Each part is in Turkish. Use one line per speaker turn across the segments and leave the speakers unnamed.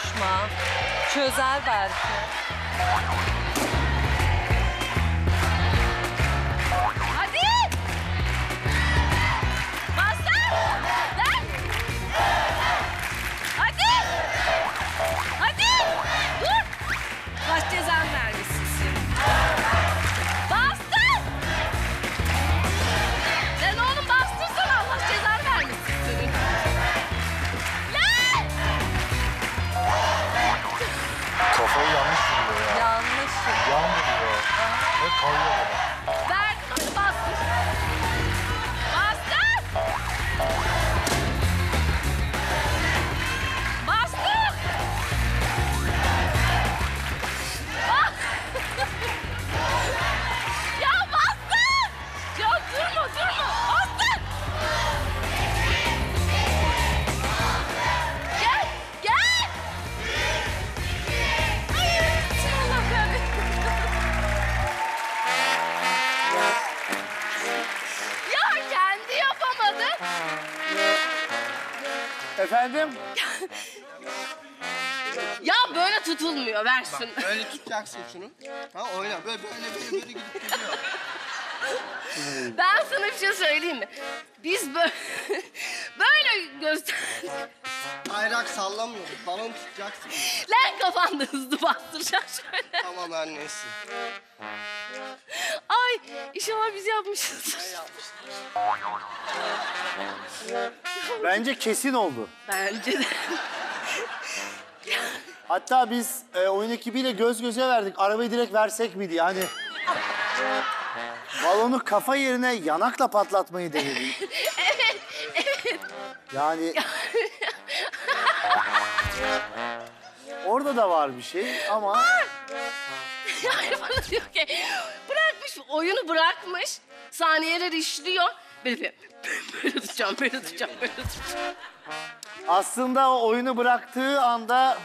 Konuşma. Çözer belki.
Durma durma! Bastır! Gel! Gel! Allah kahretsin. Ya kendi yapamadı.
Efendim?
Ya böyle tutulmuyor. Ver şunu.
Böyle tutacaksın şunu. Ha oyna. Böyle böyle böyle böyle gidip duruyor.
Ben sana bir şey söyleyeyim mi? Biz böyle, böyle gösterdik.
Bayrak sallamıyoruz. Balon tutacaksın.
Lan kafanda hızlı bastıracaksın şöyle.
Tamam annesi.
Ay inşallah biz yapmışız.
Bence kesin oldu.
Bence de.
Hatta biz e, oyun ekibiyle göz göze verdik. Arabayı direkt versek mi diye hani. Balonu kafa yerine yanakla patlatmayı denedik.
evet, evet.
Yani... Orada da var bir şey ama
Yani bana diyor ki bırakmış oyunu bırakmış. Saniyeler işliyor. Böyle, böyle, böyle tutacağım, böyle tutacağım, böyle tutacağım.
aslında o oyunu bıraktığı anda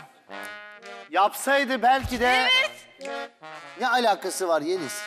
yapsaydı belki de
Evet.
ne alakası var Yeliz?